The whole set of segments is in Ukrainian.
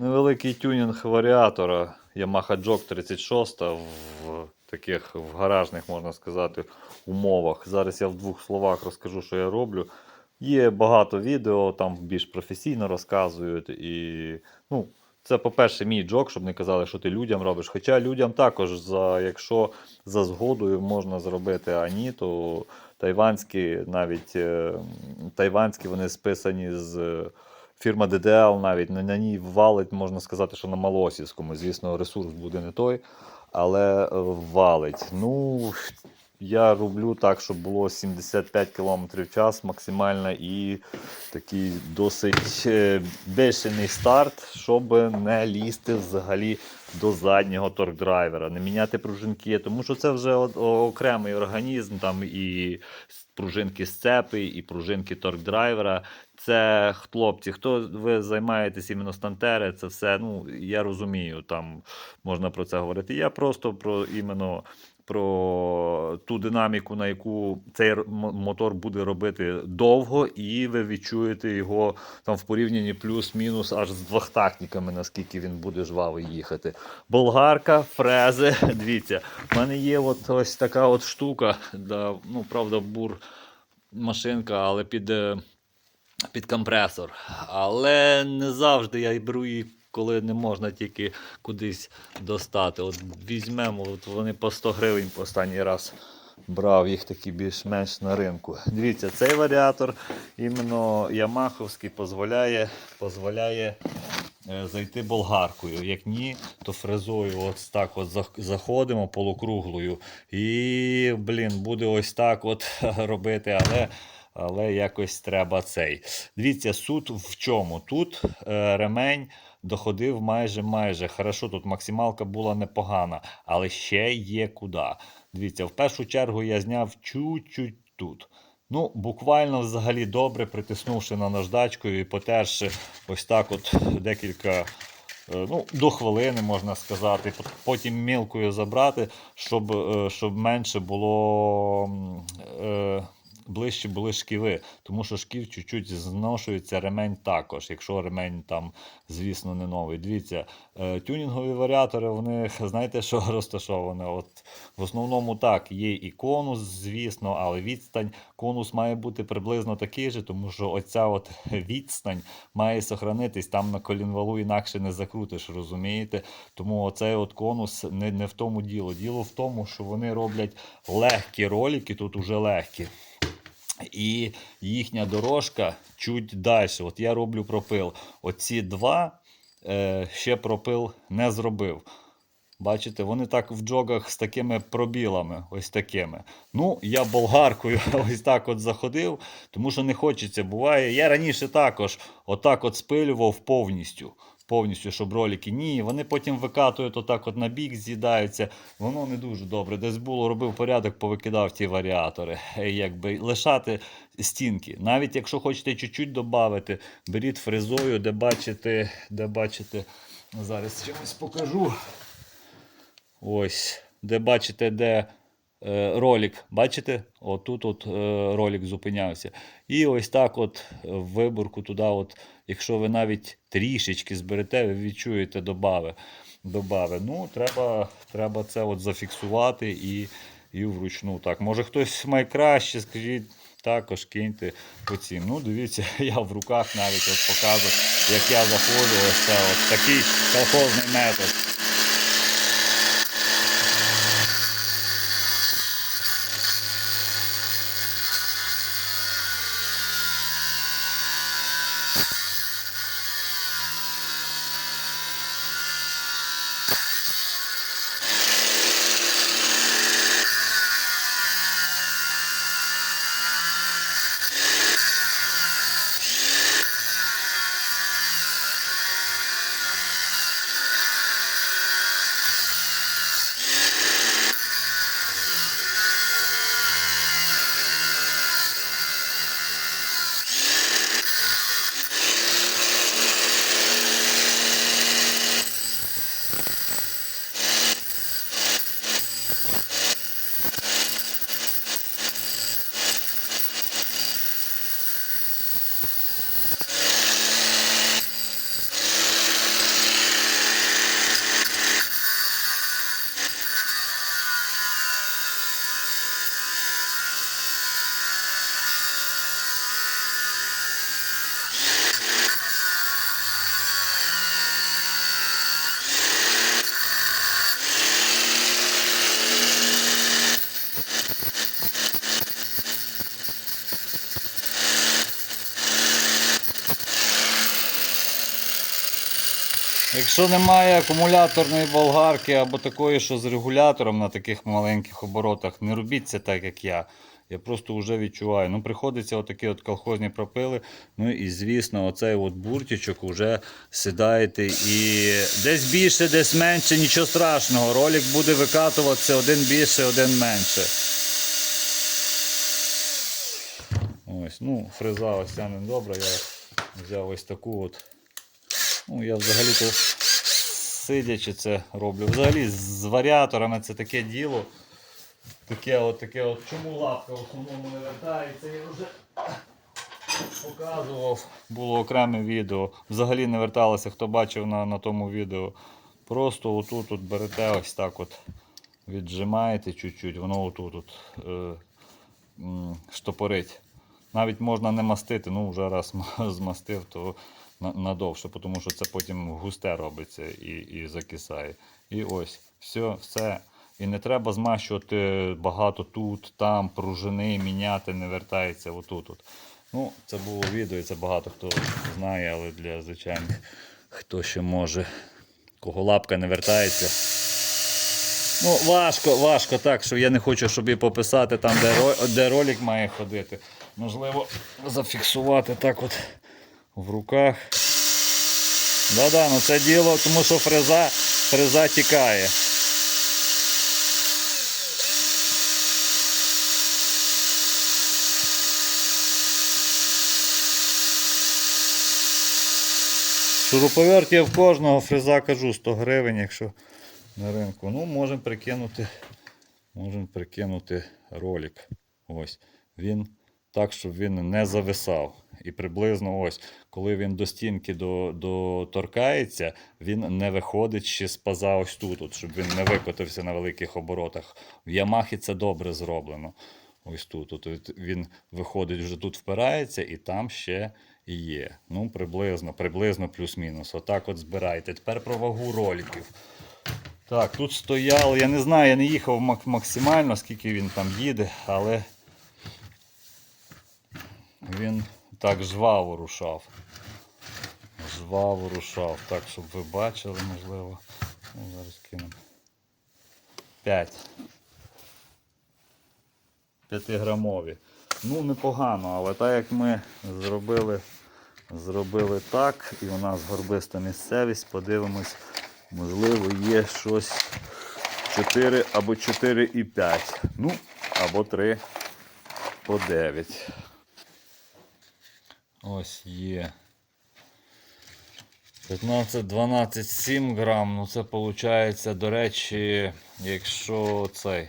Невеликий тюнінг варіатора Yamaha Jog 36 в таких в гаражних, можна сказати, умовах. Зараз я в двох словах розкажу, що я роблю. Є багато відео, там більш професійно розказують. І, ну, це, по-перше, мій джок, щоб не казали, що ти людям робиш. Хоча людям також, за, якщо за згодою можна зробити, а ні, то тайванські, навіть е, тайванські вони списані з фірма DDL, навіть на, ній валить, можна сказати, що на Малосівському. Звісно, ресурс буде не той, але е, валить. Ну, я роблю так, щоб було 75 км в час максимально і такий досить е, бешений старт, щоб не лізти взагалі до заднього торкдрайвера, не міняти пружинки, тому що це вже окремий організм, там і пружинки сцепи, і пружинки торкдрайвера. Це хлопці, хто ви займаєтесь іменно стантери, це все. Ну я розумію, там можна про це говорити. Я просто про іменно про ту динаміку, на яку цей мотор буде робити довго, і ви відчуєте його там в порівнянні плюс-мінус аж з двохтактниками, наскільки він буде жвавий їхати. Болгарка, фрези. Дивіться, в мене є от ось така от штука. Да, ну, правда, бур машинка, але під. Під компресор. Але не завжди я беру її, коли не можна тільки кудись достати. От візьмемо, от вони по 100 гривень по останній раз брав їх такі більш-менш на ринку. Дивіться, цей варіатор іменно Ямаховський дозволяє, дозволяє е, зайти болгаркою. Як ні, то фрезою ось так от заходимо полукруглою. І, блін, буде ось так от робити, але але якось треба цей. Дивіться, суть в чому? Тут е, ремень доходив майже майже. Хорошо, тут максималка була непогана, але ще є куди. Дивіться, в першу чергу я зняв чуть-чуть тут. Ну, буквально взагалі добре, притиснувши на наждачку і потерши ось так от декілька. е, Ну, до хвилини можна сказати, потім мілкою забрати, щоб, е, щоб менше було е, ближче були шківи, тому що шків чуть-чуть зношується, ремень також, якщо ремень там, звісно, не новий. Дивіться, е, тюнінгові варіатори, в них, знаєте, що розташоване? От в основному так, є і конус, звісно, але відстань. Конус має бути приблизно такий же, тому що оця от відстань має сохранитись, там на колінвалу інакше не закрутиш, розумієте? Тому оцей от конус не, не в тому діло. Діло в тому, що вони роблять легкі ролики, тут уже легкі. І їхня дорожка чуть далі. От я роблю пропил. Оці два е, ще пропил не зробив. Бачите, вони так в джогах з такими пробілами, ось такими. Ну, я болгаркою ось так от заходив, тому що не хочеться. Буває. Я раніше також отак от спилював повністю. Повністю, щоб ролики. Ні, вони потім викатують отак от на бік, з'їдаються. Воно не дуже добре. Десь було, робив порядок, повикидав ті варіатори. Якби лишати стінки. Навіть якщо хочете чуть-чуть додати, беріть фрезою, де бачите, де бачите. Зараз чимось покажу. Ось, де бачите, де е, ролик. Бачите? Отут от е, ролик зупинявся. І ось так от в виборку туди, от, якщо ви навіть трішечки зберете, ви відчуєте добави. добави. Ну, треба, треба це от зафіксувати і, і вручну. Так, може хтось має краще, скажіть. Також киньте по цім. Ну, дивіться, я в руках навіть от показую, як я заходжу. Ось це от такий колхозний метод. Якщо немає акумуляторної болгарки або такої, що з регулятором на таких маленьких оборотах, не робіть це так, як я. Я просто вже відчуваю. Ну, приходиться отакі от колхозні пропили. Ну і звісно, оцей от буртічок вже сідаєте і десь більше, десь менше, нічого страшного. Ролик буде викатуватися один більше, один менше. Ось, ну, фреза ось ця не. Я взяв ось таку от. Ну, я взагалі-то сидячи це роблю. Взагалі з варіаторами це таке діло. Таке от, таке от. Чому лапка в основному не вертається? Я вже показував. Було окреме відео. Взагалі не верталося, хто бачив на, на тому відео. Просто отут от берете ось так от. Віджимаєте чуть-чуть, воно отут от, е, штопорить. Навіть можна не мастити, ну вже раз змастив, то надовше, тому що це потім густе робиться і, і закисає. І ось, все, все. І не треба змащувати багато тут, там, пружини, міняти, не вертається отут. От. Ну, це було відео, і це багато хто знає, але для звичайних, хто ще може, кого лапка не вертається. Ну, важко, важко так, що я не хочу, щоб і пописати там, де, де ролик має ходити. Можливо, зафіксувати так от в руках. Да-да, ну це діло, тому що фреза, фреза тікає. Шуруповерт є в кожного, фреза кажу 100 гривень, якщо на ринку. Ну, можемо прикинути, можемо прикинути ролик. Ось. Він так, щоб він не зависав. І приблизно ось, коли він до стінки до, доторкається, він не виходить ще з паза ось тут, от, щоб він не викотився на великих оборотах. В Ямахі це добре зроблено. Ось тут. От, от він виходить, вже тут впирається, і там ще є. Ну, приблизно, приблизно плюс-мінус. Отак от збирайте. Тепер про вагу роликів. Так, тут стояв, я не знаю, я не їхав максимально, скільки він там їде, але він так жваво рушав. Жваво рушав. Так, щоб ви бачили, можливо. Ну, зараз кинемо. 5. 5-грамові. Ну, непогано, але так як ми зробили, зробили так, і у нас горбиста місцевість, подивимось, можливо, є щось 4 або 4,5. Ну, або 3 по 9. Ось є. 15, 12, 7 грам. Ну це виходить, до речі, якщо цей.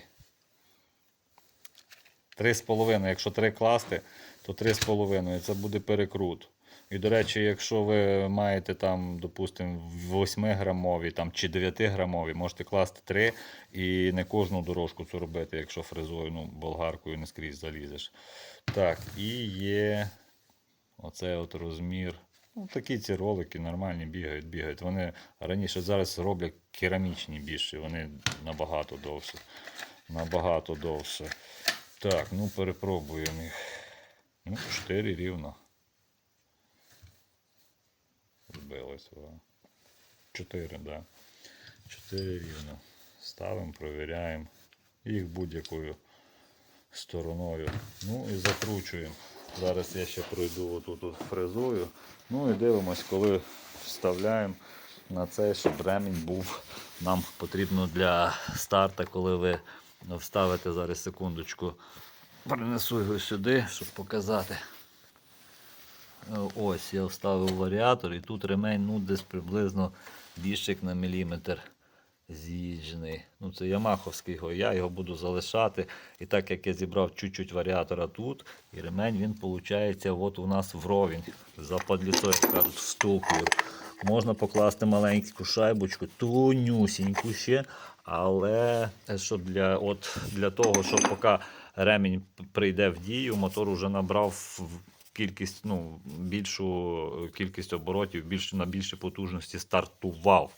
3,5. Якщо 3 класти, то 3,5. Це буде перекрут. І, до речі, якщо ви маєте там, допустимо, 8 грамові там, чи 9 грамові, можете класти 3 і не кожну дорожку цю робити, якщо фрезою, ну, болгаркою не скрізь залізеш. Так, і є оцей от розмір. Ну, такі ці ролики нормальні бігають, бігають. Вони раніше зараз роблять керамічні більше, вони набагато довше. Набагато довше. Так, ну перепробуємо їх. Ну, 4 рівно. Збилось. 4, так. Да. 4 рівно. Ставимо, провіряємо. Їх будь-якою стороною. Ну і закручуємо. Зараз я ще пройду отут от фрезою. Ну і дивимось, коли вставляємо на цей, щоб ремінь був. Нам потрібно для старта, коли ви вставите зараз секундочку. Принесу його сюди, щоб показати. Е, Ось я вставив варіатор і тут ремень ну, десь приблизно більше як на міліметр з'їжджений. Ну, це ямаховський його, я його буду залишати. І так як я зібрав чуть-чуть варіатора тут, і ремень він виходить от у нас вровень. За подліцо, як кажуть, в. Можна покласти маленьку шайбочку, тонюсіньку ще, але е, щоб для, от, для того, щоб поки ремінь прийде в дію, мотор вже набрав кількість, ну, більшу кількість оборотів, більш, на більшій потужності стартував.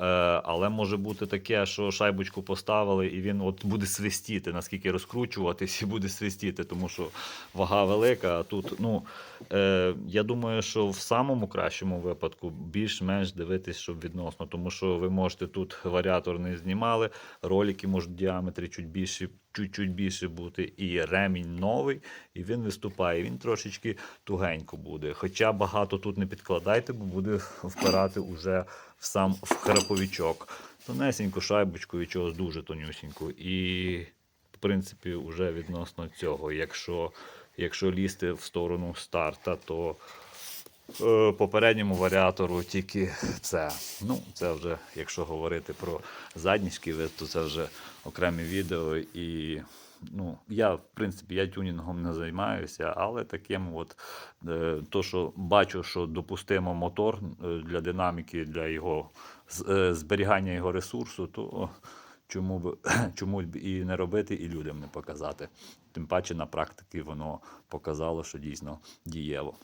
Е, але може бути таке, що шайбочку поставили, і він от буде свистіти, наскільки розкручуватись, і буде свистіти, тому що вага велика. А тут, ну, е, я думаю, що в самому кращому випадку більш-менш дивитись, щоб відносно, тому що ви можете тут варіатор не знімали, ролики можуть в діаметрі чуть більші, чуть-чуть більше бути, і ремінь новий, і він виступає. Він трошечки тугенько буде. Хоча багато тут не підкладайте, бо буде впирати уже в сам в храповічок. Тонесеньку шайбочку і чогось дуже тонюсіньку. І, в принципі, вже відносно цього, якщо, якщо лізти в сторону старта, то попередньому варіатору тільки це. Ну, це вже, якщо говорити про задній шківи, то це вже окремі відео. І ну, я, в принципі, я тюнінгом не займаюся, але таким от, е, то, що бачу, що допустимо мотор е, для динаміки, для його е, зберігання його ресурсу, то чому б, чому б і не робити, і людям не показати. Тим паче на практиці воно показало, що дійсно дієво.